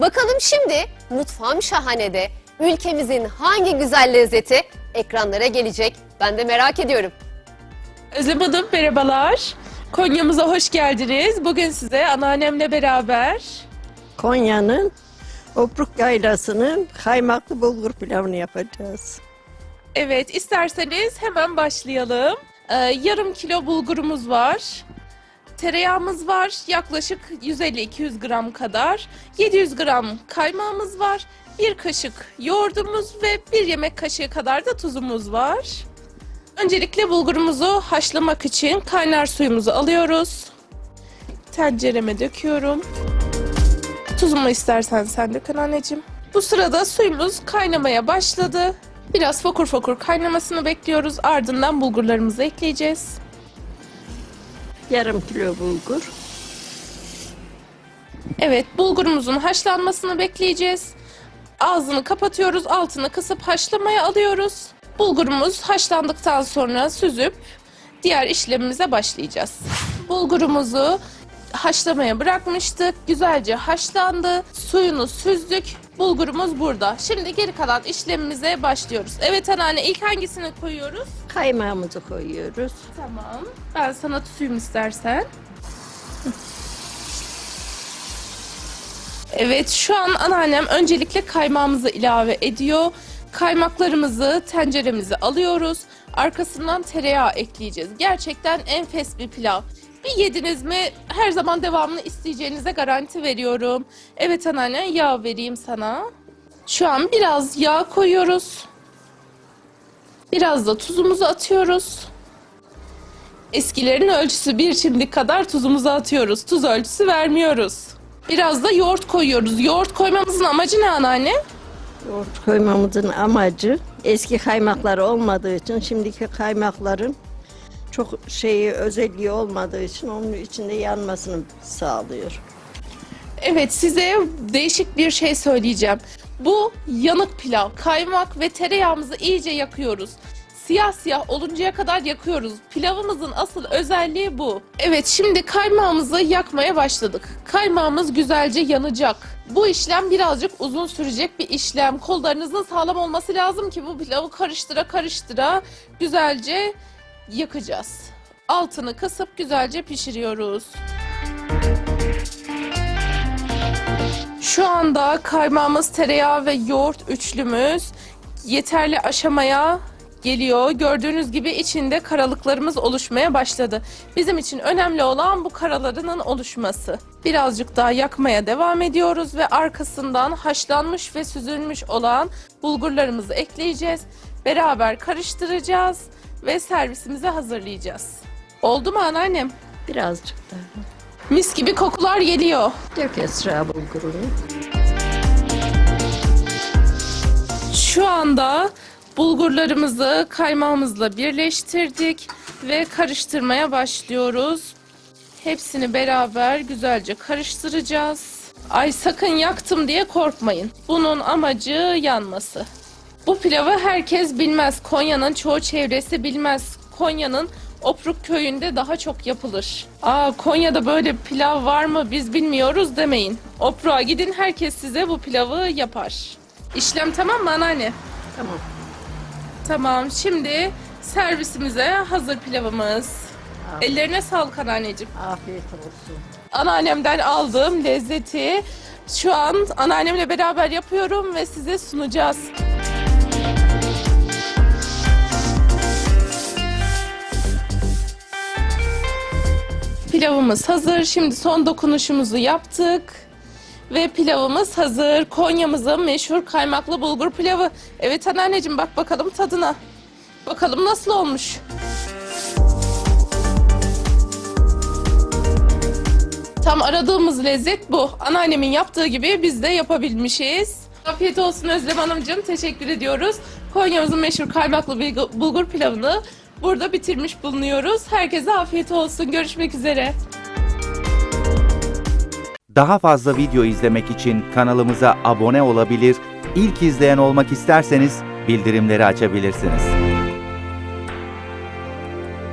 Bakalım şimdi Mutfağım Şahane'de ülkemizin hangi güzel lezzeti ekranlara gelecek? Ben de merak ediyorum. Özlem Hanım merhabalar. Konya'mıza hoş geldiniz. Bugün size anneannemle beraber Konya'nın Opruk Yaylası'nın kaymaklı bulgur pilavını yapacağız. evet isterseniz hemen başlayalım. Ee, yarım kilo bulgurumuz var. Tereyağımız var yaklaşık 150-200 gram kadar. 700 gram kaymağımız var. Bir kaşık yoğurdumuz ve bir yemek kaşığı kadar da tuzumuz var. Öncelikle bulgurumuzu haşlamak için kaynar suyumuzu alıyoruz. Tencereme döküyorum. Tuzumu istersen sen dök anneciğim. Bu sırada suyumuz kaynamaya başladı. Biraz fokur fokur kaynamasını bekliyoruz. Ardından bulgurlarımızı ekleyeceğiz. Yarım kilo bulgur. Evet, bulgurumuzun haşlanmasını bekleyeceğiz. Ağzını kapatıyoruz, altını kısıp haşlamaya alıyoruz. Bulgurumuz haşlandıktan sonra süzüp diğer işlemimize başlayacağız. Bulgurumuzu haşlamaya bırakmıştık. Güzelce haşlandı. Suyunu süzdük. Bulgurumuz burada. Şimdi geri kalan işlemimize başlıyoruz. Evet anneanne ilk hangisini koyuyoruz? Kaymağımızı koyuyoruz. Tamam. Ben sana tutayım istersen. Evet şu an anneannem öncelikle kaymağımızı ilave ediyor. Kaymaklarımızı tenceremize alıyoruz. Arkasından tereyağı ekleyeceğiz. Gerçekten enfes bir pilav. Bir yediniz mi her zaman devamını isteyeceğinize garanti veriyorum. Evet anneanne yağ vereyim sana. Şu an biraz yağ koyuyoruz. Biraz da tuzumuzu atıyoruz. Eskilerin ölçüsü bir çimdik kadar tuzumuzu atıyoruz. Tuz ölçüsü vermiyoruz. Biraz da yoğurt koyuyoruz. Yoğurt koymamızın amacı ne anneanne? Yoğurt koymamızın amacı eski kaymaklar olmadığı için şimdiki kaymakların çok şeyi özelliği olmadığı için onun içinde yanmasını sağlıyor. Evet size değişik bir şey söyleyeceğim. Bu yanık pilav. Kaymak ve tereyağımızı iyice yakıyoruz. Siyah siyah oluncaya kadar yakıyoruz. Pilavımızın asıl özelliği bu. Evet şimdi kaymağımızı yakmaya başladık. Kaymağımız güzelce yanacak. Bu işlem birazcık uzun sürecek bir işlem. Kollarınızın sağlam olması lazım ki bu pilavı karıştıra karıştıra güzelce yakacağız. Altını kısıp güzelce pişiriyoruz. Şu anda kaymağımız, tereyağı ve yoğurt üçlümüz yeterli aşamaya geliyor. Gördüğünüz gibi içinde karalıklarımız oluşmaya başladı. Bizim için önemli olan bu karalarının oluşması. Birazcık daha yakmaya devam ediyoruz ve arkasından haşlanmış ve süzülmüş olan bulgurlarımızı ekleyeceğiz. Beraber karıştıracağız ve servisimize hazırlayacağız. Oldu mu anneannem? Birazcık daha. Mis gibi kokular geliyor. Dök Esra bulgurunu. Şu anda bulgurlarımızı kaymağımızla birleştirdik ve karıştırmaya başlıyoruz. Hepsini beraber güzelce karıştıracağız. Ay sakın yaktım diye korkmayın. Bunun amacı yanması. Bu pilavı herkes bilmez. Konya'nın çoğu çevresi bilmez. Konya'nın Opruk köyünde daha çok yapılır. Aa Konya'da böyle pilav var mı biz bilmiyoruz demeyin. Opruk'a gidin herkes size bu pilavı yapar. İşlem tamam mı anneanne? Tamam. Tamam şimdi servisimize hazır pilavımız. Ellerine sağlık anneanneciğim. Afiyet olsun. Anneannemden aldığım lezzeti şu an anneannemle beraber yapıyorum ve size sunacağız. Pilavımız hazır. Şimdi son dokunuşumuzu yaptık. Ve pilavımız hazır. Konya'mızın meşhur kaymaklı bulgur pilavı. Evet anneanneciğim bak bakalım tadına. Bakalım nasıl olmuş. Tam aradığımız lezzet bu. Anneannemin yaptığı gibi biz de yapabilmişiz. Afiyet olsun Özlem Hanımcığım. Teşekkür ediyoruz. Konya'mızın meşhur kaymaklı bulgur pilavını burada bitirmiş bulunuyoruz. Herkese afiyet olsun. Görüşmek üzere. Daha fazla video izlemek için kanalımıza abone olabilir, ilk izleyen olmak isterseniz bildirimleri açabilirsiniz.